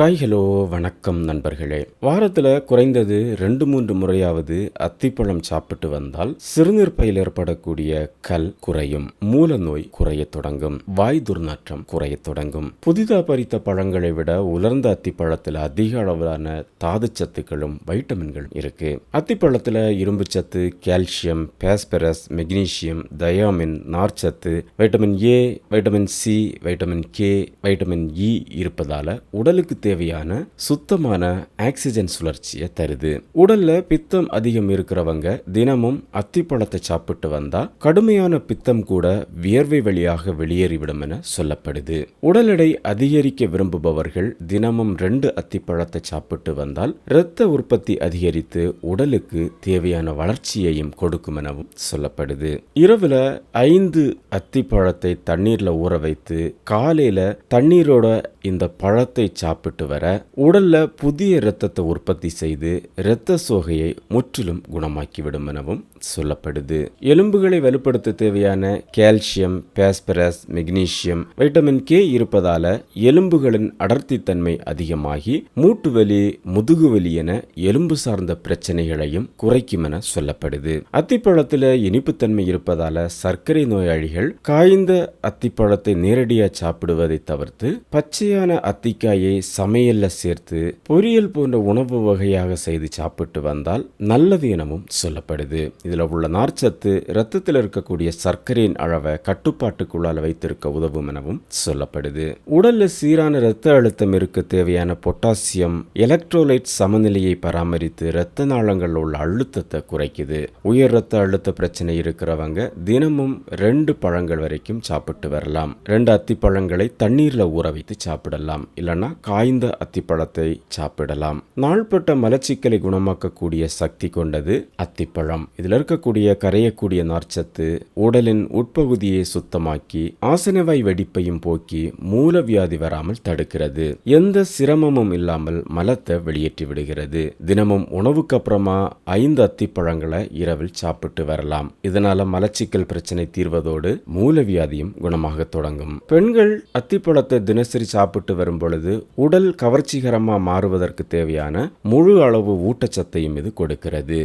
Hi hello வணக்கம் நண்பர்களே. வாரத்தில் குறைந்தது ரெண்டு மூன்று முறையாவது அத்திப்பழம் சாப்பிட்டு வந்தால் சிறுநீர்ப்பையில் ஏற்படக்கூடிய கல் குறையும் மூல நோய் குறையத் தொடங்கும் வாய் துர்நாற்றம் குறையத் தொடங்கும். புதிதாக பறித்த பழங்களை விட உலர்ந்த அத்திப்பழத்தில் அதிக அளவிலான தாது சத்துக்களும் வைட்டமின்களும் இருக்கு. அத்திப்பழத்தில் இரும்பு சத்து கால்சியம் பாஸ்பரஸ் மெக்னீசியம் தயாமின் நார்ச்சத்து vitamin A vitamin C vitamin K vitamin E இருப்பதால உடலுக்கு தேவையான சுத்தமான ஆக்சிஜன் சுழற்சியை தருது. உடல்ல பித்தம் அதிகம் இருக்கிறவங்க தினமும் அத்திப்பழத்தை சாப்பிட்டு வந்தா கடுமையான பித்தம் கூட வியர்வை வழியாக வெளியேறிவிடும் என சொல்லப்படுது. உடல் எடை அதிகரிக்க விரும்புபவர்கள் தினமும் ரெண்டு அத்திப்பழத்தை சாப்பிட்டு வந்தால் இரத்த உற்பத்தி அதிகரித்து உடலுக்கு தேவையான வளர்ச்சியையும் கொடுக்கும் எனவும் சொல்லப்படுது. இரவுல ஐந்து அத்திப்பழத்தை தண்ணீர்ல ஊற வைத்து காலையில தண்ணீரோட இந்த பழத்தை சாப்பிட்டு வர உடல்ல புதிய இரத்தத்தை உற்பத்தி செய்து இரத்த சோகையை முற்றிலும் குணமாக்கிவிடும் எனவும் சொல்லப்படுது. எலும்புகளை வலுப்படுத்த தேவையான calcium phosphorus magnesium vitamin K இருப்பதால எலும்புகளின் அடர்த்தித்தன்மை அதிகமாகி மூட்டு வலி முதுகுவலி என எலும்பு சார்ந்த பிரச்சனைகளையும் குறைக்கும் என சொல்லப்படுது. அத்திப்பழத்தில் இனிப்புத்தன்மை இருப்பதால சர்க்கரை நோயாளிகள் காய்ந்த அத்திப்பழத்தை நேரடியாக சாப்பிடுவதை தவிர்த்து பச்சை பச்சையான அத்திக்காயை சமையலில் சேர்த்து பொரியல் போன்ற உணவு வகையாக செய்து சாப்பிட்டு வந்தால் நல்லது எனவும் சொல்லப்படுது. இதில் உள்ள நார்ச்சத்து இரத்தத்தில் இருக்கக்கூடிய சர்க்கரையின் அளவை கட்டுப்பாட்டுக்குள்ளால் வைத்திருக்க உதவும் எனவும் சொல்லப்படுது. உடலில் சீரான இரத்த அழுத்தம் இருக்க தேவையான பொட்டாசியம் எலக்ட்ரோலைட் சமநிலையை பராமரித்து இரத்த நாளங்களில் உள்ள அழுத்தத்தை குறைக்குது. உயர் இரத்த அழுத்த பிரச்சனை இருக்கிறவங்க தினமும் ரெண்டு பழங்கள் வரைக்கும் சாப்பிட்டு வரலாம். ரெண்டு அத்திப்பழங்களை தண்ணீரில் ஊற வைத்து சாப்பிடலாம். இல்லைன்னா காய்ந்த அத்திப்பழத்தை சாப்பிடலாம். நாள்பட்ட மலச்சிக்கலை குணமாக்கக்கூடிய சக்தி கொண்டது அத்திப்பழம். இதில் இருக்கக்கூடிய கரையக்கூடிய நார்ச்சத்து உடலின் உட்பகுதியை சுத்தமாக்கி ஆசனவாய் வெடிப்பையும் போக்கி மூலவியாதி வராமல் தடுக்கிறது. எந்த சிரமமும் இல்லாமல் மலத்தை வெளியேற்றி விடுகிறது. தினமும் உணவுக்கு அப்புறமா ஐந்து அத்திப்பழங்களை இரவில் சாப்பிட்டு வரலாம். இதனால மலச்சிக்கல் பிரச்சனை தீர்வதோடு மூலவியாதியும் குணமாக தொடங்கும். பெண்கள் அத்திப்பழத்தை தினசரி சாப்பிட்டு வரும் பொழுது உடல் கவர்ச்சிகரமாக மாறுவதற்கு தேவையான முழு அளவு ஊட்டச்சத்தையும் இது கொடுக்கிறது.